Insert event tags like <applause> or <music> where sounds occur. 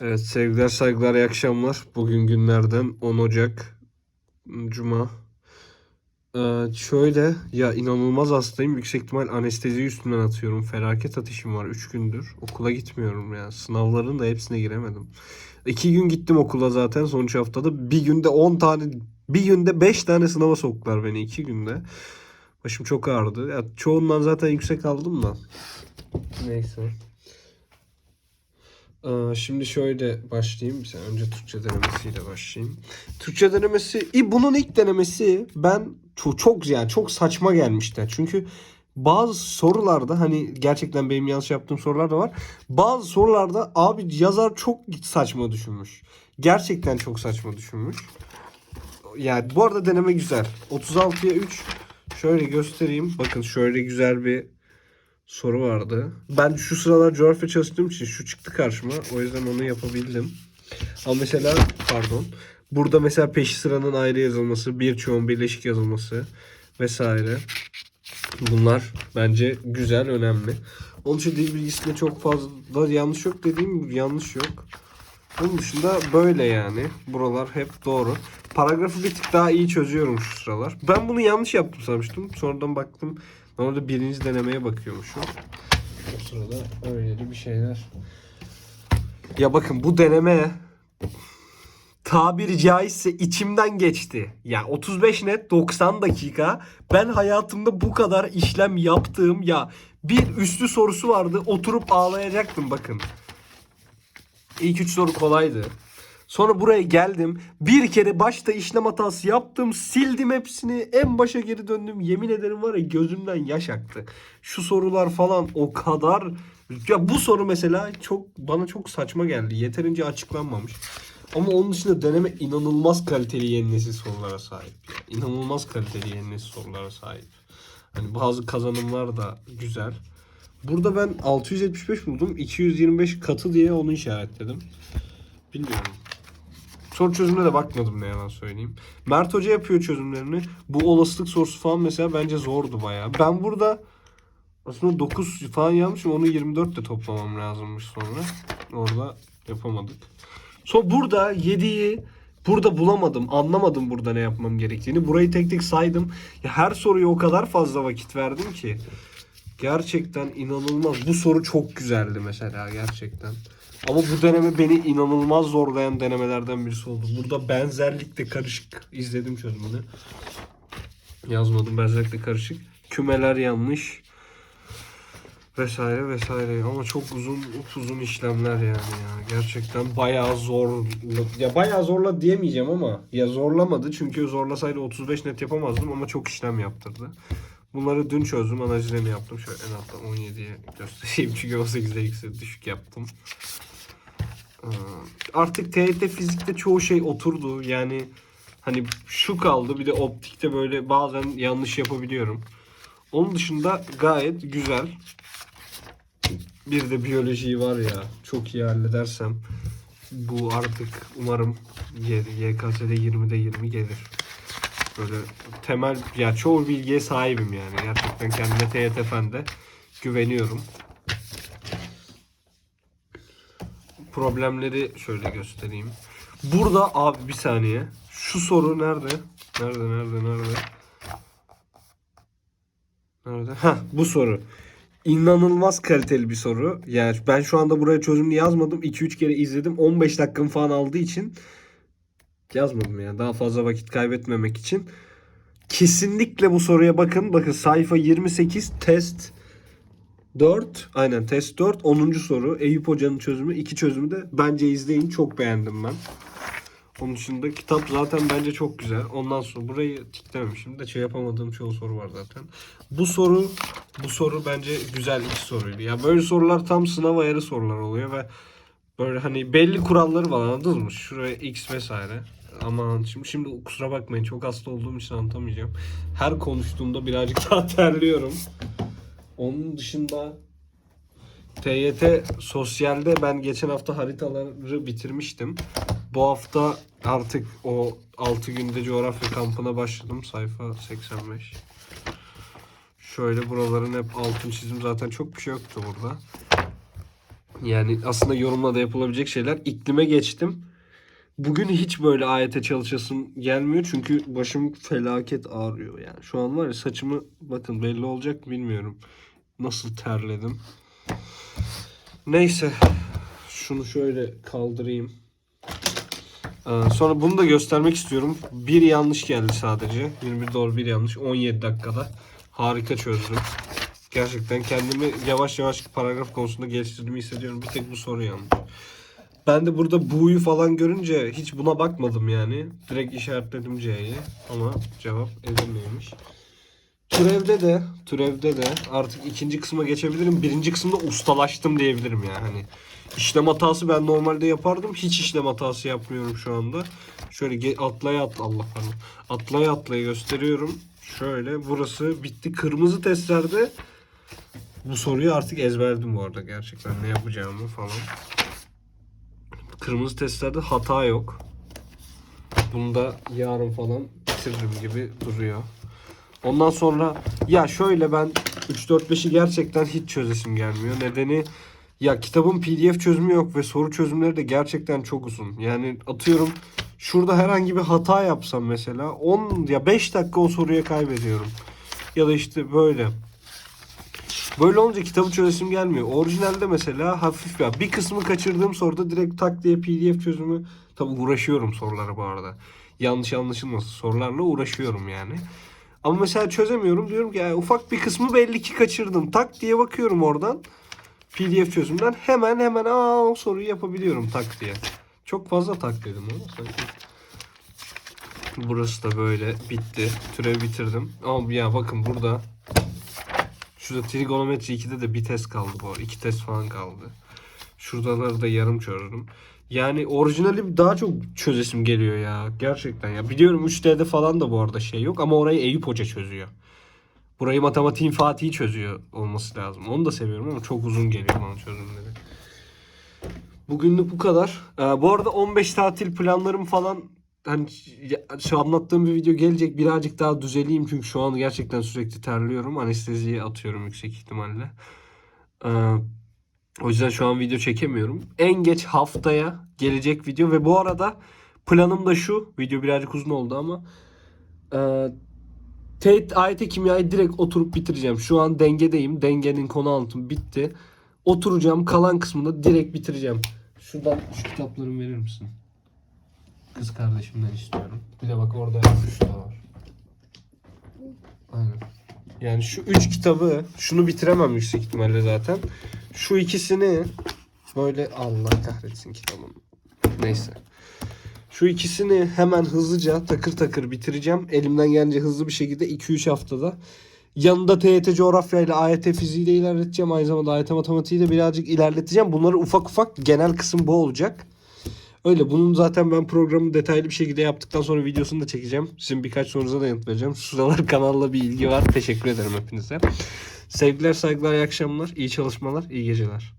Evet sevgiler saygılar iyi akşamlar. Bugün günlerden 10 Ocak Cuma. Ee, şöyle ya inanılmaz hastayım. Yüksek ihtimal anestezi üstünden atıyorum. Felaket ateşim var 3 gündür. Okula gitmiyorum ya. Sınavların da hepsine giremedim. 2 gün gittim okula zaten sonuç haftada. Bir günde 10 tane bir günde 5 tane sınava soktular beni 2 günde. Başım çok ağrıdı. Ya, çoğundan zaten yüksek aldım da. Neyse. Ee, Şimdi şöyle başlayayım. Saniye, önce Türkçe denemesiyle başlayayım. Türkçe denemesi, bunun ilk denemesi ben çok, çok yani çok saçma gelmişti. Çünkü bazı sorularda hani gerçekten benim yanlış yaptığım sorular da var. Bazı sorularda abi yazar çok saçma düşünmüş. Gerçekten çok saçma düşünmüş. Yani bu arada deneme güzel. 36'ya 3 şöyle göstereyim. Bakın şöyle güzel bir soru vardı. Ben şu sıralar coğrafya çalıştığım için şu çıktı karşıma. O yüzden onu yapabildim. Ama mesela pardon. Burada mesela peşi sıranın ayrı yazılması, bir çoğun birleşik yazılması vesaire. Bunlar bence güzel, önemli. Onun için dil bilgisinde çok fazla yanlış yok dediğim gibi yanlış yok. Onun dışında böyle yani. Buralar hep doğru. Paragrafı bir tık daha iyi çözüyorum şu sıralar. Ben bunu yanlış yaptım sanmıştım. Sonradan baktım. Normalde birinci denemeye bakıyormuşum. O sırada öyle bir şeyler. Ya bakın bu deneme tabiri caizse içimden geçti. Ya 35 net 90 dakika. Ben hayatımda bu kadar işlem yaptığım ya bir üstü sorusu vardı. Oturup ağlayacaktım bakın. İlk üç soru kolaydı. Sonra buraya geldim. Bir kere başta işlem hatası yaptım. Sildim hepsini. En başa geri döndüm. Yemin ederim var ya gözümden yaş aktı. Şu sorular falan o kadar... Ya bu soru mesela çok bana çok saçma geldi. Yeterince açıklanmamış. Ama onun dışında deneme inanılmaz kaliteli yeni nesil sorulara sahip. Yani inanılmaz kaliteli yeni nesil sorulara sahip. Hani bazı kazanımlar da güzel. Burada ben 675 buldum. 225 katı diye onu işaretledim. Bilmiyorum. Soru çözümüne de bakmadım ne yalan söyleyeyim. Mert Hoca yapıyor çözümlerini. Bu olasılık sorusu falan mesela bence zordu bayağı. Ben burada aslında 9 falan yazmışım. Onu 24 de toplamam lazımmış sonra. Orada yapamadık. Sonra burada 7'yi burada bulamadım. Anlamadım burada ne yapmam gerektiğini. Burayı tek tek saydım. Ya her soruya o kadar fazla vakit verdim ki. Gerçekten inanılmaz. Bu soru çok güzeldi mesela gerçekten. Ama bu deneme beni inanılmaz zorlayan denemelerden birisi oldu. Burada benzerlik de karışık. izledim çözümünü. Yazmadım benzerlik de karışık. Kümeler yanlış. Vesaire vesaire. Ama çok uzun uzun işlemler yani ya. Gerçekten bayağı zor. Ya bayağı zorla diyemeyeceğim ama ya zorlamadı. Çünkü zorlasaydı 35 net yapamazdım ama çok işlem yaptırdı. Bunları dün çözdüm. Analizlerini yaptım. Şöyle en alttan 17'ye göstereyim. <laughs> Çünkü 18'de ikisi düşük yaptım. Ee, Artık TYT fizikte çoğu şey oturdu. Yani hani şu kaldı. Bir de optikte böyle bazen yanlış yapabiliyorum. Onun dışında gayet güzel. Bir de biyolojiyi var ya çok iyi halledersem bu artık umarım YKS'de 20'de 20 gelir. Böyle temel ya çoğu bilgiye sahibim yani. Gerçekten kendime TYT fende güveniyorum. Problemleri şöyle göstereyim. Burada abi bir saniye. Şu soru nerede? Nerede nerede nerede? Nerede? Heh, bu soru. İnanılmaz kaliteli bir soru. Yani ben şu anda buraya çözümünü yazmadım. 2-3 kere izledim. 15 dakikam falan aldığı için yazmadım yani. Daha fazla vakit kaybetmemek için. Kesinlikle bu soruya bakın. Bakın sayfa 28 test 4. Aynen test 4. 10. soru. Eyüp Hoca'nın çözümü. iki çözümü de bence izleyin. Çok beğendim ben. Onun dışında kitap zaten bence çok güzel. Ondan sonra burayı tiklememişim de şey yapamadığım çoğu soru var zaten. Bu soru bu soru bence güzel ilk soruydu. Ya böyle sorular tam sınav ayarı sorular oluyor ve böyle hani belli kuralları var anladınız mı? Şuraya x vesaire. Aman şimdi şimdi kusura bakmayın çok hasta olduğum için anlatamayacağım. Her konuştuğumda birazcık <laughs> daha terliyorum. Onun dışında TYT sosyalde ben geçen hafta haritaları bitirmiştim. Bu hafta artık o 6 günde coğrafya kampına başladım. Sayfa 85. Şöyle buraların hep altın çizim zaten çok bir şey yoktu burada. Yani aslında yorumla da yapılabilecek şeyler. İklime geçtim. Bugün hiç böyle ayete çalışasım gelmiyor çünkü başım felaket ağrıyor yani. Şu an var ya saçımı bakın belli olacak bilmiyorum. Nasıl terledim. Neyse. Şunu şöyle kaldırayım. Ee, sonra bunu da göstermek istiyorum. Bir yanlış geldi sadece. 21 doğru bir yanlış. 17 dakikada. Harika çözdüm. Gerçekten kendimi yavaş yavaş paragraf konusunda geliştirdiğimi hissediyorum. Bir tek bu soru yanlış. Ben de burada bu'yu falan görünce hiç buna bakmadım yani. Direkt işaretledim C'yi. Ama cevap Edirne'ymiş. Türevde de, türevde de artık ikinci kısma geçebilirim. Birinci kısımda ustalaştım diyebilirim yani. Hani işlem hatası ben normalde yapardım. Hiç işlem hatası yapmıyorum şu anda. Şöyle atlaya at Allah pardon. Atlaya atlaya gösteriyorum. Şöyle burası bitti. Kırmızı testlerde bu soruyu artık ezberledim bu arada gerçekten ne yapacağımı falan. Kırmızı testlerde hata yok. Bunda yarın falan bitiririm gibi duruyor. Ondan sonra ya şöyle ben 3-4-5'i gerçekten hiç çözesim gelmiyor. Nedeni ya kitabın pdf çözümü yok ve soru çözümleri de gerçekten çok uzun. Yani atıyorum şurada herhangi bir hata yapsam mesela 10 ya 5 dakika o soruya kaybediyorum. Ya da işte böyle. Böyle olunca kitabı çözesim gelmiyor. Orijinalde mesela hafif ya bir kısmı kaçırdığım soruda direkt tak diye pdf çözümü tabi uğraşıyorum sorulara bu arada. Yanlış anlaşılmasın sorularla uğraşıyorum yani. Ama mesela çözemiyorum diyorum ki "Ya ufak bir kısmı belli ki kaçırdım. Tak diye bakıyorum oradan pdf çözümden hemen hemen aa o soruyu yapabiliyorum tak diye. Çok fazla tak dedim ama sanki. Burası da böyle bitti. Türev bitirdim. Ama ya bakın burada Şurada trigonometri 2'de de bir test kaldı bu arada. İki test falan kaldı. Şuradaları da yarım çözdüm. Yani orijinali daha çok çözesim geliyor ya. Gerçekten ya. Biliyorum 3D'de falan da bu arada şey yok ama orayı Eyüp Hoca çözüyor. Burayı matematiğin Fatih'i çözüyor olması lazım. Onu da seviyorum ama çok uzun geliyor bana çözümleri. Bugünlük bu kadar. Ee, bu arada 15 tatil planlarım falan hani şu anlattığım bir video gelecek birazcık daha düzeleyim çünkü şu an gerçekten sürekli terliyorum. Anesteziyi atıyorum yüksek ihtimalle. Ee, o yüzden şu an video çekemiyorum. En geç haftaya gelecek video ve bu arada planım da şu. Video birazcık uzun oldu ama e, AYT kimyayı direkt oturup bitireceğim. Şu an dengedeyim. Dengenin konu anlatımı bitti. Oturacağım. Kalan kısmını direkt bitireceğim. Şuradan şu kitaplarımı verir misin? Kız kardeşimden istiyorum. Bir de bak orada yazmış da var. Aynen. Yani şu üç kitabı, şunu bitiremem yüksek ihtimalle zaten. Şu ikisini böyle Allah kahretsin kitabım. Neyse. Şu ikisini hemen hızlıca takır takır bitireceğim. Elimden gelince hızlı bir şekilde 2-3 haftada. Yanında TYT coğrafya ile AYT fiziği de ilerleteceğim. Aynı zamanda AYT matematiği de birazcık ilerleteceğim. Bunları ufak ufak genel kısım bu olacak. Öyle bunun zaten ben programı detaylı bir şekilde yaptıktan sonra videosunu da çekeceğim. Sizin birkaç sorunuza da yanıt vereceğim. Şu sıralar kanalla bir ilgi var. Teşekkür ederim hepinize. Sevgiler, saygılar, iyi akşamlar, iyi çalışmalar, iyi geceler.